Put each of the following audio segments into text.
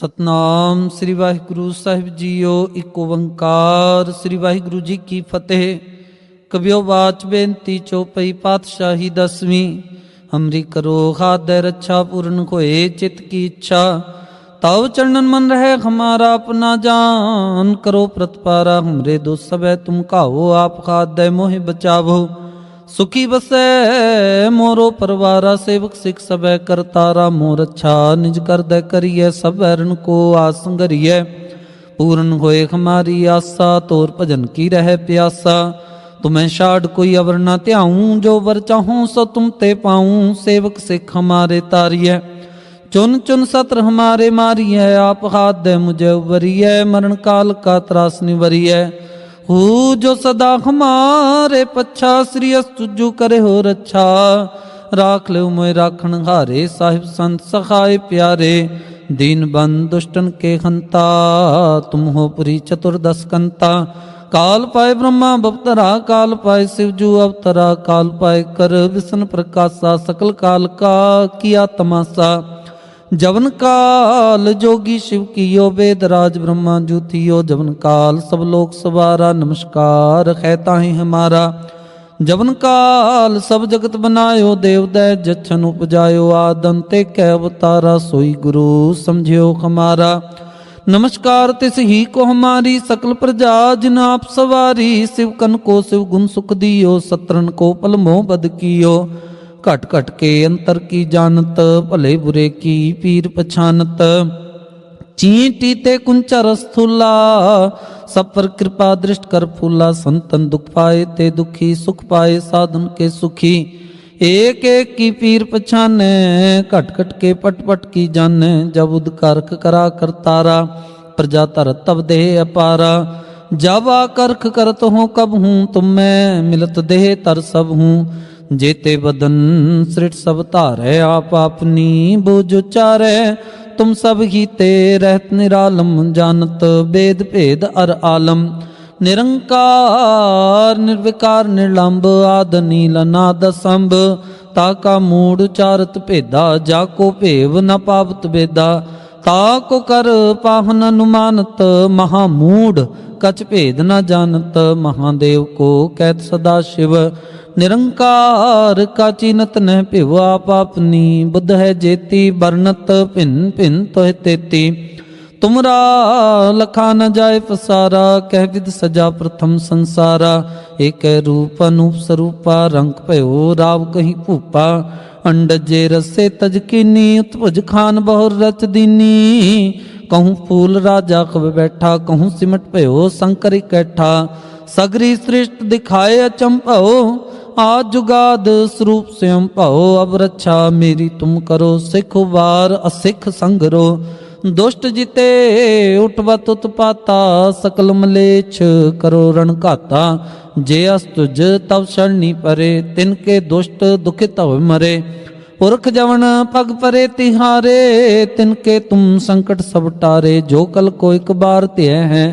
ਸਤਨਾਮ ਸ੍ਰੀ ਵਾਹਿਗੁਰੂ ਸਾਹਿਬ ਜੀਓ, ਇੱਕ ਓੰਕਾਰ ਸ੍ਰੀ ਵਾਹਿਗੁਰੂ ਜੀ ਕੀ ਫਤਿਹ। ਕਬਿਓ ਬਾਚ ਬੇਨਤੀ ਚੋਪਈ ਪਾਤਸ਼ਾਹੀ ਦਸਵੀਂ, ਹਮਰੀ ਕਰੋ ਖਾਦੈ ਰੱਛਾ ਪੂਰਨ ਹੋਏ ਚਿਤ ਕੀ ਇੱਛਾ। ਤਾਉ ਚਰਨਨ ਮਨ ਰਹਿ ਹਮਾਰਾ ਆਪਣਾ ਜਾਨ, ਕਰੋ ਪ੍ਰਤਪਾਰਾ ਹਮਰੇ ਦੁੱਖ ਸਭੈ ਤੁਮ ਕਾਓ ਆਪ ਖਾਦੈ ਮੋਹਿ ਬਚਾਵੋ। ਸੁਖੀ ਬਸੈ ਮੋਰੋ ਪਰਵਾਰਾ ਸੇਵਕ ਸਿਖ ਸਭੈ ਕਰਤਾਰਾ ਮੋਰ ਅੱਛਾ, ਨਿਜ ਕਰਦੈ ਕਰੀਐ ਸਭ ਐਰਨ ਕੋ ਆਸੰਗਰੀਐ ਪੂਰਨ ਹੋਏ ਹਮਾਰੀ ਆਸਾ, ਤੋਰ ਭਜਨ ਕੀ ਰਹਿ ਪਿਆਸਾ। ਤੁਮੈ ਛਾੜ ਕੋਈ ਅਵਰ ਨਾ ਧਿਆਉ, ਜੋ ਵਰ ਚਾਹੂੰ ਸੋ ਤੁਮ ਤੇ ਪਾਉ, ਸੇਵਕ ਸਿਖ ਹਮਾਰੇ ਤਾਰੀਐ। ਚੁਨ ਚੁਨ ਸਤਰ ਹਮਾਰੇ ਮਾਰੀਐ, ਆਪ ਹਾਥ ਦੇ ਮੁਝੇ ਉਬਰੀਐ ਮਰਨ ਕਾਲ ਕਾ ਤਰਾਸ ਨਿਵਰੀਐ। ਹੂ ਜੋ ਸਦਾ ਹਮਾਰੇ ਪੱਛਾ, ਸ੍ਰੀ ਅਸ ਤੁਜੂ ਕਰੇ ਹੋ ਰੱਛਾ। ਰਾਖ ਲਿਓ ਮੋਇ ਰਾਖਣ ਹਾਰੇ, ਸਾਹਿਬ ਸੰਤ ਸਖਾਏ ਪਿਆਰੇ। ਦੀਨ ਬੰਦ ਦੁਸ਼ਟਨ ਕੇ ਹੰਤਾ, ਤੁਮ ਹੋ ਪੁਰੀ ਚਤੁਰਦਸ ਕੰਤਾ। ਕਾਲ ਪਾਏ ਬ੍ਰਹਮਾ ਬਵਤਰਾ ਕਾਲ ਪਾਏ ਸਿਵਜੂ ਅਵਤਰਾ। ਕਾਲ ਪਾਏ ਕਰ ਵਿਸ਼ਨ ਪ੍ਰਕਾਸ਼ਾ, ਸਕਲ ਕਾਲ ਕਾ ਕੀਆ ਤਮਾਸਾ ਜਵਨ ਕਾਲ ਜੋਗੀ ਸ਼ਿਵ ਕੀਓ, ਵੇਦ ਰਾਜ ਬ੍ਰਹਮਾ ਜੂਥੀਓ ਜਵਨ ਕਾਲ ਸਭ ਲੋਕ ਸਵਾਰਾ, ਨਮਸਕਾਰ ਹੈ ਤਾਹੀ ਹਮਾਰਾ। ਜਵਨ ਕਾਲ ਸਭ ਜਗਤ ਬਨਾਇਓ, ਦੇਵ ਦੈ ਜਛਨ ਉਪਜਾਇਓ ਆਦਨ ਤੇ ਕੈ ਅਵਤਾਰਾ, ਸੋਈ ਗੁਰੂ ਸਮਝਿਓ ਹਮਾਰਾ ਨਮਸਕਾਰ ਤਿਸ ਹੀ ਕੋ ਹਮਾਰੀ, ਸਕਲ ਪ੍ਰਜਾ ਜਿਨ ਆਪ ਸਵਾਰੀ, ਸਿਵ ਕਨ ਕੋ ਸਿਵ ਗੁਣ ਸੁਖ ਦੀਓ ਸਤਰਨ ਕੋ ਪਲ ਮੋਹ ਬਦ ਕੀਓ। ਘਟ ਘਟ ਕੇ ਅੰਤਰ ਕੀ ਜਾਣਤ, ਭਲੇ ਬੁਰੇ ਕੀ ਪੀਰ ਪਛਾਨਤ। ਚੀਂਟੀ ਤੇ ਕੁੰਚਰ ਸਥੂਲਾ ਸਭ ਪਰ ਕਿਰਪਾ ਦ੍ਰਿਸ਼ਟ ਕਰ ਫੂਲਾ। ਸੰਤਨ ਦੁਖ ਪਾਏ ਤੇ ਦੁਖੀ, ਸੁਖ ਪਾਏ ਸਾਧਨ ਕੇ ਸੁਖੀ। ਏਕ ਏਕ ਕੀ ਪੀਰ ਪਛਾਨੈ, ਘਟ ਘਟ ਕੇ ਪਟ ਪਟ ਕੀ ਜਾਣੈ। ਜਬ ਉਦ ਕਰਖ ਕਰਾ ਕਰਤਾਰਾ ਪ੍ਰਜਾ ਧਰ ਤਬ ਦੇਹ ਅਪਾਰਾ। ਜਬ ਆ ਕਰਖ ਕਰਤ ਹੋ ਕਬ ਹੂੰ ਤੁਮ ਮੈਂ ਮਿਲਤ ਦੇਹ ਤਰ ਸਭ ਹੂੰ। ਜੇਤੇ ਬਦਨ ਸ੍ਰਿਟ ਸਭ ਧਾਰੈ, ਆਪ ਆਪਨੀ ਬੁਝ ਉਚਾਰੈ। ਤੁਮ ਸਭ ਹੀ ਰਹਿਤ ਨਿਰਾਲਮ ਜਾਣਤ ਬੇਦ ਭੇਦ ਅਰ ਆਲਮ। ਨਿਰੰਕਾਰ, ਨਿਰਵਿਕਾਰ, ਨਿਰਲੰਬ, ਆਦ, ਨੀਲ ਨਾਦ ਸੰਭ ਤਾ ਕਾ ਮੂੜ ਚਾਰਤ ਭੇਦਾ, ਜਾ ਕੋ ਭੇਵ ਨ ਪਾਵਤ ਬੇਦਾ। ਤਾ ਕੋ ਕਰ ਪਾਹਨ ਅਨੁਮਾਨਤ, ਮਹਾ ਮੂੜ ਕਚ ਭੇਦ ਨ ਜਾਣਤ ਮਹਾਦੇਵ ਕੋ ਕਹਿਤ ਸਦਾ ਸ਼ਿਵ। ਨਿਰੰਕਾਰ ਕਾ ਚੀਨਤ ਨਹਿ ਭਿਵ ਆਪ ਬੁੱਧ ਹੈ ਜੇਤੀ ਬਰਨਤ ਭਿੰਨ ਭਿੰਨ ਤੋਹਿ ਤੇਤੀ। ਤੁਮਰਾ ਲਖਾ ਨ ਜਾਏ ਪਸਾਰਾ, ਕਹਿ ਵਿਦ ਸਜਾ ਪ੍ਰਥਮ ਸੰਸਾਰਾ। ਏਕੈ ਰੂਪ ਅਨੂਪ ਸਰੂਪਾ, ਰੰਗ ਭਇਓ ਰਾਵ ਕਹੀ ਭੂਪਾ। ਅੰਡਜੇ ਰਸੇ ਤਜ ਕੀਨੀ, ਉਤਭਜ ਖਾਨ ਬਹੁਰ ਰਚ ਦੀਨੀ। ਕਹੂੰ ਫੂਲ ਰਾਜਾ ਕਬ ਬੈਠਾ, ਕਹੂੰ ਸਿਮਟ ਭਇਓ ਸੰਕਰ ਇਕੱਠਾ। ਸਗਰੀ ਸ੍ਰਿਸ਼ਟ ਦਿਖਾਏ ਅਚੰਭਉ ਆ ਜੁਗਾਦ ਸਰੂਪ ਸਿਮ ਭਉ, ਅਬ ਰੱਛਾ ਮੇਰੀ ਤੁਮ ਕਰੋ, ਸਿਖ ਵਾਰ ਅਸਿਖ ਸੰਗਰੋ। ਦੁਸ਼ਟ ਜਿਤੇ ਉਠਵਤ ਉਤਪਾਤਾ, ਸਕਲ ਮਲੇਛ ਕਰੋ ਰਣ ਘਾਤਾ। ਜੇ ਅਸ ਤੁਜ ਤਵ ਸ਼ਰਣੀ ਪਰੇ, ਤਿਨ ਕੇ ਦੁਸ਼ਟ ਦੁਖਿਤ ਹੋਇ ਮਰੇ। ਪੁਰਖ ਜਵਨ ਪਗ ਪਰੇ ਤਿਹਾਰੇ, ਤਿਨ ਕੇ ਤੁਮ ਸੰਕਟ ਸਭ ਟਾਰੇ। ਜੋ ਕਲ ਕੋ ਇੱਕ ਬਾਰ ਧਿਐ ਹੈ,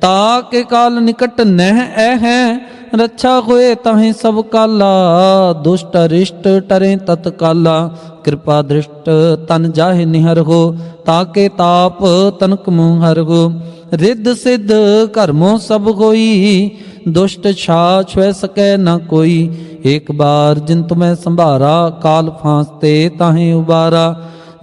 ਤਾ ਕੇ ਕਾਲ ਨਿਕਟ ਨਹਿ ਐ ਹੈ ਰੱਛਾ ਹੋਏ ਤਾਹੇ ਸਭ ਕਾਲਾ, ਦੁਸ਼ਟ ਰਿਸ਼ਟ ਟਰੇ ਤਤਕਾਲਾ। ਕਿਰਪਾ ਦ੍ਰਿਸ਼ਟ ਤਨ ਜਾਹਿ ਨਿਹਰ ਹੋ, ਤਾਕੇ ਤਾਪ ਤਨਕ ਮੂਹ ਹਰ ਹੋ। ਰਿੱਧ ਸਿੱਧ ਕਰਮੋ ਸਭ ਹੋਈ, ਦੁਸ਼ਟ ਛਾ ਛੁਐ ਸਕੈ ਨਾ ਕੋਈ। ਏਕ ਬਾਰ ਜਿਨ ਤੁਮੈ ਸੰਭਾਰਾ, ਕਾਲ ਫਾਂਸ ਤੇ ਤਾਹੇ ਉਬਾਰਾ।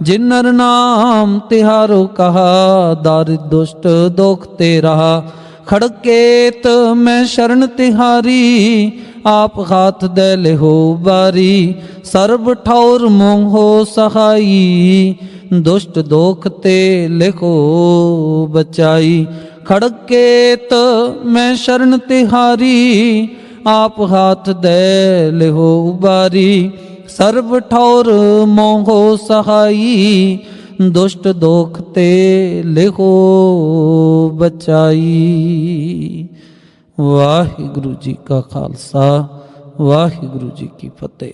ਜਿਨ ਨਰ ਨਾਮ ਤਿਹਾਰੋ ਕਹਾ, ਦਾਰਿ ਦੁਸ਼ਟ ਦੋਖ ਤੇ ਰਹਾ। ਖੜਕੇਤ ਮੈਂ ਸ਼ਰਨ ਤਿਹਾਰੀ, ਆਪ ਹਾਥ ਦੇ ਲਿਹੋ ਬਾਰੀ ਸਰਬ ਠੌਰ ਮੋਹ ਸਹਾਈ, ਦੁਸ਼ਟ ਦੋਖ ਤੇ ਲਿਖੋ ਬਚਾਈ। ਖੜਕੇਤ ਮੈਂ ਸ਼ਰਨ ਤਿਹਾਰੀ, ਆਪ ਹਾਥ ਦੇ ਲਿਹੋ ਬਾਰੀ ਸਰਬ ਠੌਰ ਮੋਹ ਸਹਾਈ ਦੁਸ਼ਟ ਦੋਖ ਤੇ ਲਿਖੋ ਬਚਾਈ। ਵਾਹਿਗੁਰੂ ਜੀ ਕਾ ਖਾਲਸਾ ਵਾਹਿਗੁਰੂ ਜੀ ਕੀ ਫਤਿਹ।